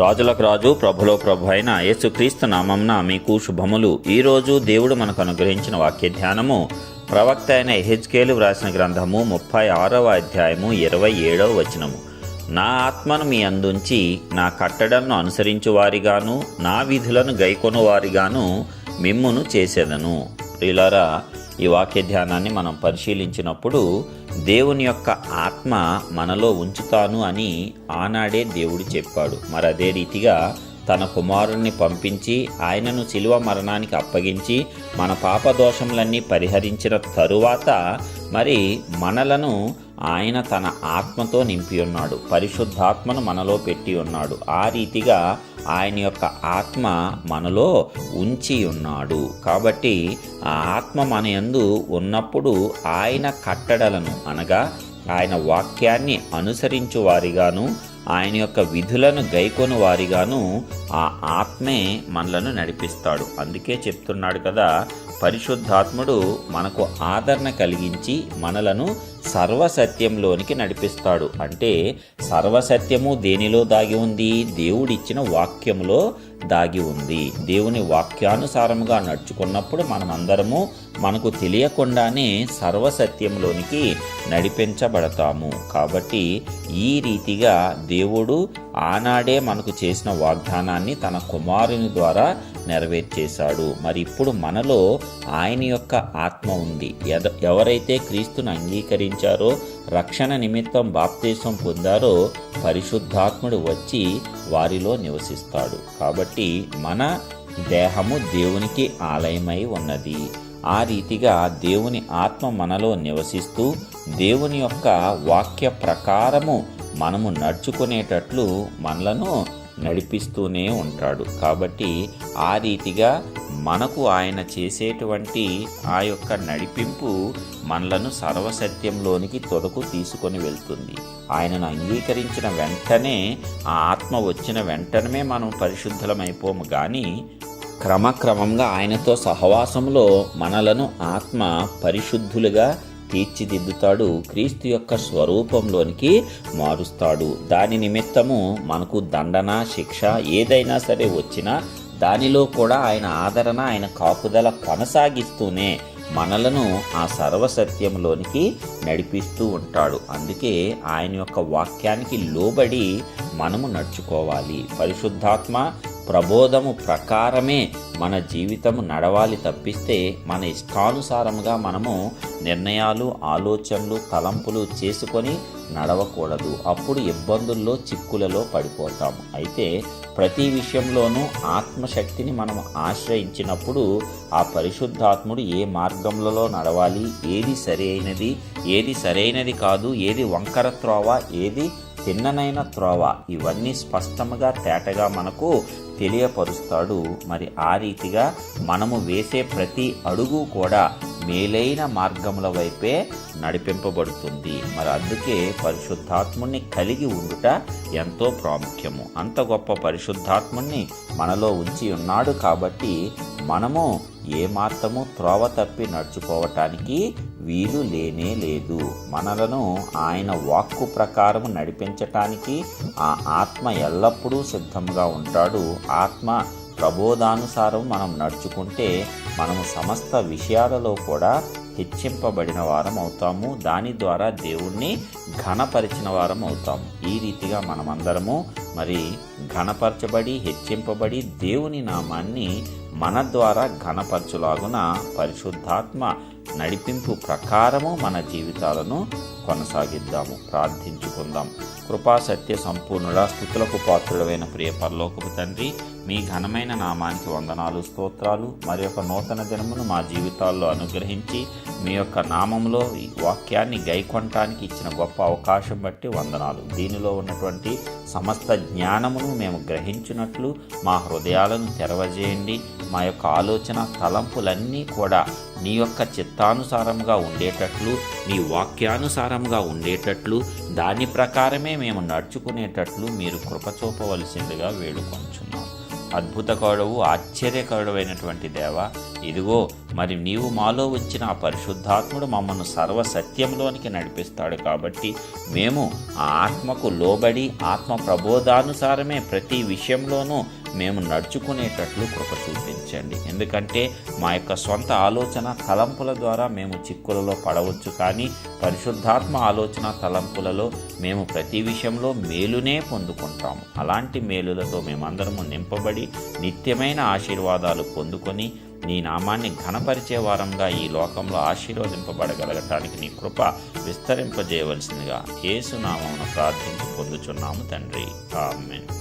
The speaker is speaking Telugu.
రాజులకు రాజు ప్రభులో ప్రభు అయిన యేసుక్రీస్తు నామంన మీకు శుభములు. ఈరోజు దేవుడు మనకు అనుగ్రహించిన వాక్య ధ్యానము ప్రవక్త అయిన ఎహెచ్కేలు వ్రాసిన గ్రంథము ముప్పై ఆరవ అధ్యాయము ఇరవై ఏడవ వచనము. నా ఆత్మను మీ అందుంచి నా కట్టడలను అనుసరించు వారిగాను నా విధులను గైకొను వారిగాను మిమ్మును చేసేదను. ప్రియులారా ఈ వాక్య ధ్యానాన్ని మనం పరిశీలించినప్పుడు దేవుని యొక్క ఆత్మ మనలో ఉంచుతాను అని ఆనాడే దేవుడు చెప్పాడు. మరి అదే రీతిగా తన కుమారుణ్ణి పంపించి ఆయనను శిలువ మరణానికి అప్పగించి మన పాప దోషములన్నీ పరిహరించిన తరువాత మరి మనలను ఆయన తన ఆత్మతో నింపి ఉన్నాడు పరిశుద్ధాత్మను మనలో పెట్టి ఉన్నాడు. ఆ రీతిగా ఆయన యొక్క ఆత్మ మనలో ఉంచి ఉన్నాడు. కాబట్టి ఆ ఆత్మ మన యందు ఉన్నప్పుడు ఆయన కట్టడలను అనగా ఆయన వాక్యాన్ని అనుసరించు వారిగాను ఆయన యొక్క విధులను గైకొని వారిగాను ఆ ఆత్మే మనలను నడిపిస్తాడు. అందుకే చెప్తున్నాడు కదా పరిశుద్ధాత్ముడు మనకు ఆదరణ కలిగించి మనలను సర్వసత్యంలోనికి నడిపిస్తాడు. అంటే సర్వసత్యము దేనిలో దాగి ఉంది? దేవుడిచ్చిన వాక్యంలో దాగి ఉంది. దేవుని వాక్యానుసారముగా నడుచుకున్నప్పుడు మనమందరము మనకు తెలియకుండానే సర్వసత్యంలోనికి నడిపించబడతాము. కాబట్టి ఈ రీతిగా దేవుడు ఆనాడే మనకు చేసిన వాగ్దానాన్ని తన కుమారుని ద్వారా నెరవేర్చేశాడు. మరి ఇప్పుడు మనలో ఆయన యొక్క ఆత్మ ఉంది. ఎద- ఎవరైతే క్రీస్తును స్వీకరించారో రక్షణ నిమిత్తం బాప్తీసం పొందారో పరిశుద్ధాత్ముడు వచ్చి వారిలో నివసిస్తాడు. కాబట్టి మన దేహము దేవునికి ఆలయమై ఉన్నది. ఆ రీతిగా దేవుని ఆత్మ మనలో నివసిస్తూ దేవుని యొక్క వాక్య ప్రకారము మనము నడుచుకునేటట్లు మనలను నడిపిస్తూనే ఉంటాడు. కాబట్టి ఆ రీతిగా మనకు ఆయన చేసేటువంటి ఆ యొక్క నడిపింపు మనలను సర్వసత్యంలోనికి తొదకు తీసుకొని వెళ్తుంది. ఆయనను అంగీకరించిన వెంటనే ఆ ఆత్మ వచ్చిన వెంటనే మనం పరిశుద్ధులమైపోము. కానీ క్రమక్రమంగా ఆయనతో సహవాసంలో మనలను ఆత్మ పరిశుద్ధులుగా తీర్చిదిద్దుతాడు. క్రీస్తు యొక్క స్వరూపంలోనికి మారుస్తాడు. దాని నిమిత్తము మనకు దండన శిక్ష ఏదైనా సరే వచ్చినా దానిలో కూడా ఆయన ఆదరణ ఆయన కాపుదల కొనసాగిస్తూనే మనలను ఆ సర్వసత్యంలోనికి నడిపిస్తూ ఉంటాడు. అందుకే ఆయన యొక్క వాక్యానికి లోబడి మనము నడుచుకోవాలి. పరిశుద్ధాత్మ ప్రబోధము ప్రకారమే మన జీవితము నడవాలి తప్పిస్తే మన ఇష్టానుసారముగా మనము నిర్ణయాలు ఆలోచనలు తలంపులు చేసుకొని నడవకూడదు. అప్పుడు ఇబ్బందుల్లో చిక్కులలో పడిపోతాము అయితే ప్రతి విషయంలోనూ ఆత్మశక్తిని మనం ఆశ్రయించినప్పుడు ఆ పరిశుద్ధాత్ముడు ఏ మార్గంలో నడవాలి ఏది సరైనది ఏది సరైనది కాదు ఏది వంకర త్రోవ ఏది తిన్ననైన త్రోవ ఇవన్నీ స్పష్టంగా తేటగా మనకు తెలియపరుస్తాడు. మరి ఆ రీతిగా మనము వేసే ప్రతి అడుగు కూడా మేలైన మార్గముల వైపే నడిపింపబడుతుంది. మరి అందుకే పరిశుద్ధాత్ముని కలిగి ఉండుట ఎంతో ప్రాముఖ్యము. అంత గొప్ప పరిశుద్ధాత్ముని మనలో ఉంచి ఉన్నాడు కాబట్టి మనము ఏమాత్రము త్రోవ తప్పి నడుచుకోవటానికి వీలు లేనే లేదు. మనలను ఆయన వాక్కు ప్రకారం నడిపించటానికి ఆ ఆత్మ ఎల్లప్పుడూ సిద్ధంగా ఉంటాడు. ఆత్మ ప్రబోధానుసారం మనం నడుచుకుంటే మనము సమస్త విషయాలలో కూడా హెచ్చింపబడిన వారం అవుతాము. దాని ద్వారా దేవుణ్ణి ఘనపరిచిన వారం అవుతాము. ఈ రీతిగా మనమందరము మరి ఘనపరచబడి హెచ్చింపబడి దేవుని నామాన్ని మన ద్వారా ఘనపరచులాగున పరిశుద్ధాత్మ నడిపింపు ప్రకారము మన జీవితాలను కొనసాగిద్దాము. ప్రార్థించుకుందాం. కృపా సత్య సంపూర్ణుడ స్థుతులకు పాత్రుడమైన ప్రియ పరలోకపు తండ్రి మీ ఘనమైన నామానికి వందనాలు స్తోత్రాలు. మరి యొక్క నూతన దినమును మా జీవితాల్లో అనుగ్రహించి మీ యొక్క నామంలో ఈ వాక్యాన్ని గైకొనటానికి ఇచ్చిన గొప్ప అవకాశం బట్టి వందనాలు. దీనిలో ఉన్నటువంటి సమస్త జ్ఞానమును మేము గ్రహించినట్లు మా హృదయాలను తెరవజేయండి. మా యొక్క ఆలోచన తలంపులన్నీ కూడా నీ యొక్క చిత్తానుసారంగా ఉండేటట్లు నీ వాక్యానుసారంగా ఉండేటట్లు దాని ప్రకారమే మేము నడుచుకునేటట్లు మీరు కృప చూపవలసిందిగా వేడుకొంచున్నాం. అద్భుతకరుడవు ఆశ్చర్యకరుడవైనటువంటి దేవ ఇదిగో మరి నీవు మాలో వచ్చిన ఆ పరిశుద్ధాత్ముడు మమ్మల్ని సర్వసత్యంలోనికి నడిపిస్తాడు కాబట్టి మేము ఆ ఆత్మకు లోబడి ఆత్మ ప్రబోధానుసారమే ప్రతి విషయంలోనూ మేము నడుచుకునేటట్లు కృప చూపించండి. ఎందుకంటే మా యొక్క సొంత ఆలోచన తలంపుల ద్వారా మేము చిక్కులలో పడవచ్చు కానీ పరిశుద్ధాత్మ ఆలోచన తలంపులలో మేము ప్రతి విషయంలో మేలునే పొందుకుంటాము. అలాంటి మేలులతో మేమందరము నింపబడి నిత్యమైన ఆశీర్వాదాలు పొందుకొని నీ నామాన్ని ఘనపరిచే వారంగా ఈ లోకంలో ఆశీర్వదింపబడగలగటానికి నీ కృప విస్తరింపజేయవలసిందిగా ఏసునామమును ప్రార్థించి పొందుచున్నాము తండ్రి. ఆమెన్.